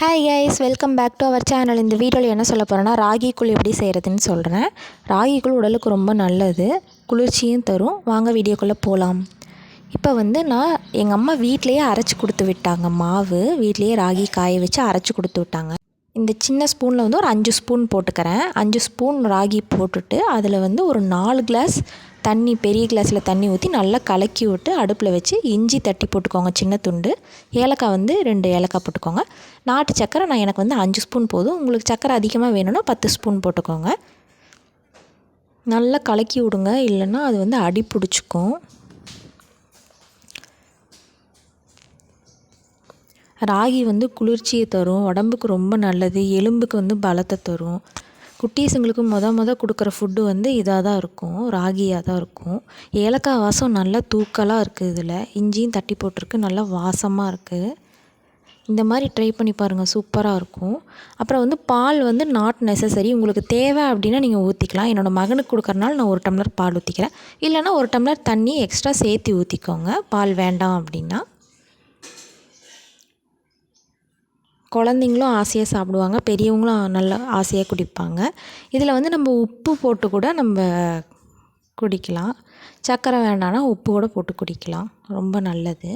Hi guys welcome back to our channel இந்த வீடியோவில் என்ன சொல்ல போகிறேன்னா ராகி கூழ் எப்படி செய்கிறதுன்னு சொல்கிறேன் ராகி கூழ் உடலுக்கு ரொம்ப நல்லது. குளிர்ச்சியும் தரும். வாங்க வீடியோக்குள்ளே போகலாம் இப்போ வந்து நான் எங்கள் அம்மா வீட்லேயே அரைச்சி கொடுத்து விட்டாங்க. மாவு வீட்லேயே ராகி காய வச்சு அரைச்சி கொடுத்து விட்டாங்க. இந்த சின்ன ஸ்பூனில் வந்து ஒரு அஞ்சு ஸ்பூன் போட்டுக்கிறேன். அஞ்சு ஸ்பூன் ராகி போட்டுட்டு அதில் வந்து ஒரு நாலு கிளாஸ் தண்ணி பெரிய கிளாஸில் தண்ணி ஊற்றி நல்லா கலக்கி விட்டு அடுப்பில் வச்சு இஞ்சி தட்டி போட்டுக்கோங்க சின்ன துண்டு. ஏலக்காய் வந்து ரெண்டு ஏலக்காய் போட்டுக்கோங்க. நாட்டு சக்கரை நான் எனக்கு வந்து அஞ்சு ஸ்பூன் போதும். உங்களுக்கு சக்கரை அதிகமாக வேணும்னா பத்து ஸ்பூன் போட்டுக்கோங்க. நல்லா கலக்கி விடுங்க. இல்லைன்னா அது வந்து அடி பிடிச்சிக்கும். ராகி வந்து குளிர்ச்சியை தரும். உடம்புக்கு ரொம்ப நல்லது. எலும்புக்கு வந்து பலத்தை தரும். குட்டீஸுங்களுக்கு மொதல் மொதல் கொடுக்குற ஃபுட்டு வந்து இதாக தான் இருக்கும். ராகியாக தான் இருக்கும். ஏலக்காய் வாசம் நல்லா தூக்கலாக இருக்குது இதில். இஞ்சியும் தட்டி போட்டிருக்கு. நல்லா வாசமாக இருக்குது இந்த மாதிரி ட்ரை பண்ணி பாருங்கள் சூப்பராக இருக்கும். அப்புறம் வந்து பால் வந்து நாட் நெசசரி உங்களுக்கு தேவை அப்படின்னா நீங்கள் ஊற்றிக்கலாம் என்னோடய மகனுக்கு கொடுக்குறனால நான் ஒரு டம்ளர் பால் ஊற்றிக்கிறேன் இல்லைனா ஒரு டம்ளர் தண்ணி எக்ஸ்ட்ரா சேர்த்து ஊற்றிக்கோங்க பால் வேண்டாம் அப்படின்னா. குழந்தைங்களும் ஆசையாக சாப்பிடுவாங்க பெரியவங்களும் நல்லா ஆசையாக குடிப்பாங்க. இதில் வந்து நம்ம உப்பு போட்டு கூட நம்ம குடிக்கலாம். சர்க்கரை வேண்டாம்னா உப்பு கூட போட்டு குடிக்கலாம். ரொம்ப நல்லது.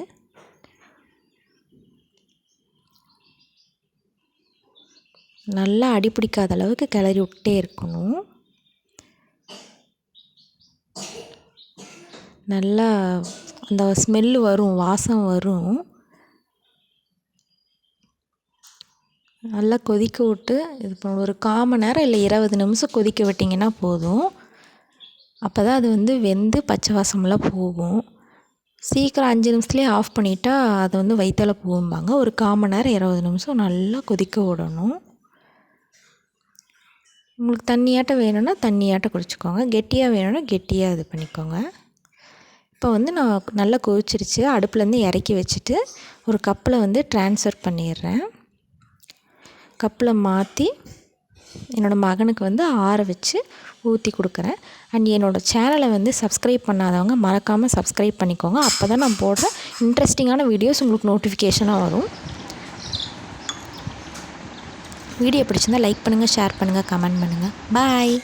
நல்லா அடிப்பிடிக்காத அளவுக்கு கிளறி விட்டே இருக்கணும். நல்லா அந்த ஸ்மெல்லு வரும் வாசம் வரும். நல்லா கொதிக்க விட்டு இது பண்ண ஒரு கால் மணி நேரம் இல்லை இருபது நிமிஷம் கொதிக்க விட்டிங்கன்னா போதும். அப்போ தான் அது வந்து வெந்து பச்சை வாசமெல்லாம் போகும். சீக்கிரம் அஞ்சு நிமிஷத்துலேயே ஆஃப் பண்ணிட்டா அது வந்து வயிற்றால போகும்பாங்க. ஒரு கால் மணி நேரம் இருபது நிமிஷம் நல்லா கொதிக்க விடணும். உங்களுக்கு தண்ணியாட்டம் வேணும்னா தண்ணியாட்டம் குடிச்சிக்கோங்க. கெட்டியாக வேணும்னா கெட்டியாக இது பண்ணிக்கோங்க. இப்போ வந்து நான் நல்லா கொதிச்சிருச்சு. அடுப்புலேருந்து இறக்கி வச்சுட்டு ஒரு கப்பில் வந்து ட்ரான்ஸ்ஃபர் பண்ணிடுறேன். கப்பில் மாற்றி என்னோடய மகனுக்கு வந்து ஆற வச்சு ஊற்றி கொடுக்குறேன். அண்ட் என்னோடய சேனலை வந்து சப்ஸ்கிரைப் பண்ணாதவங்க மறக்காமல் சப்ஸ்கிரைப் பண்ணிக்கோங்க. அப்போ தான் நான் போடுற இன்ட்ரெஸ்டிங்கான வீடியோஸ் உங்களுக்கு நோட்டிஃபிகேஷனாக வரும். வீடியோ பிடிச்சிருந்தால் லைக் பண்ணுங்கள் ஷேர் பண்ணுங்கள் கமெண்ட் பண்ணுங்கள் பாய்